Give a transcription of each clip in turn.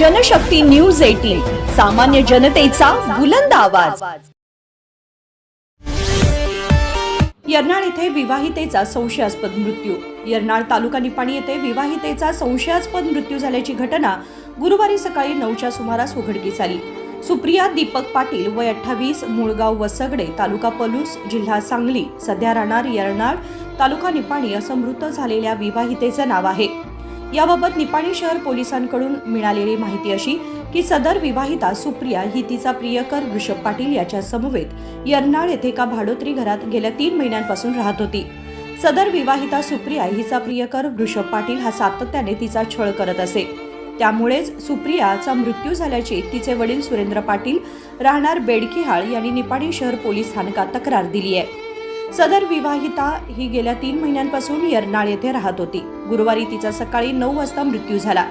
Janshakti news eighteen सामान्य जनतेचा बुलंद आवाज. यरनाळ येथे विवाहितेचा संशयास्पद मृत्यू. यरनाळ तालुका निपाणी येथे विवाहितेचा संशयास्पद मृत्यू झाल्याची घटना गुरुवारी सकाळी नऊच्या सुमारास उघडकीस आली. सुप्रिया दीपक पाटील वय अठ्ठावीस मुळगाव वसगडे तालुका पलूस जिल्हा सांगली सध्या राहणार यरनाळ तालुका निपाणी असं मृत झालेल्या विवाहितेचं नाव आहे. याबाबत निपाणी शहर पोलिसांकडून मिळालेली माहिती अशी की सदर विवाहिता सुप्रिया ही तिचा प्रियकर वृषभ पाटील याच्या समवेत यरनाळ येथे एका भाडोत्री घरात गेल्या तीन महिन्यांपासून राहत होती. सदर विवाहिता सुप्रिया हिचा प्रियकर वृषभ पाटील हा सातत्याने तिचा छळ करत असे. त्यामुळेच सुप्रियाचा मृत्यू झाल्याची तिचे वडील सुरेंद्र पाटील राहणार बेडकिहाळ यांनी निपाणी शहर पोलीस स्थानकात तक्रार दिली आहे सदर विवाहिता ही गेल्या तीन महिन्यांपासून यर्नाळ येथे राहत होती. गुरुवारी तिचा सकाळी नऊ वाजता मृत्यू झाला.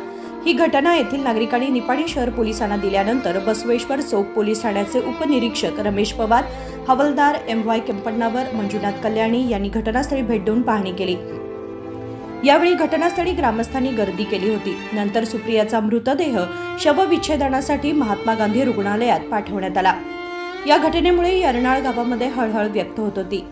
ही घटना येथील नागरिकांनी निपाणी शहर पोलिसांना दिल्यानंतर बसवेश्वर चौक पोलीस ठाण्याचे उपनिरीक्षक रमेश पवार हवालदार एम वाय केंपण्णावर मंजुनाथ कल्याणी यांनी घटनास्थळी भेट देऊन पाहणी केली. यावेळी घटनास्थळी ग्रामस्थांनी गर्दी केली होती. नंतर सुप्रियाचा मृतदेह शवविच्छेदनासाठी महात्मा गांधी रुग्णालयात पाठवण्यात आला. या घटनेमुळे यरनाळ गावामध्ये हळहळ व्यक्त होत होती.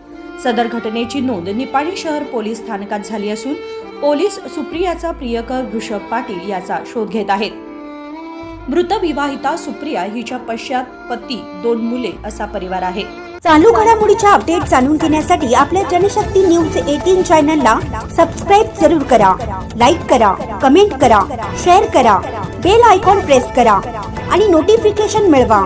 सदर घटनेची नोंद निपाणी शहर पोलीस स्थानकात झाली असून पोलीस सुप्रियाचा प्रियकर वृषभ पाटील याचा शोध घेत आहेत. मृत विवाहिता सुप्रिया हिच्या पश्चात पती दोन मुले असा परिवार आहे. चालू घडामोडीच्या अपडेट जाणून घेण्यासाठी आपल्या जनशक्ती न्यूज एटीन चॅनलला सबस्क्राईब जरूर करा लाईक करा कमेंट करा शेअर करा बेल आयकॉन प्रेस करा आणि नोटिफिकेशन मिळवा.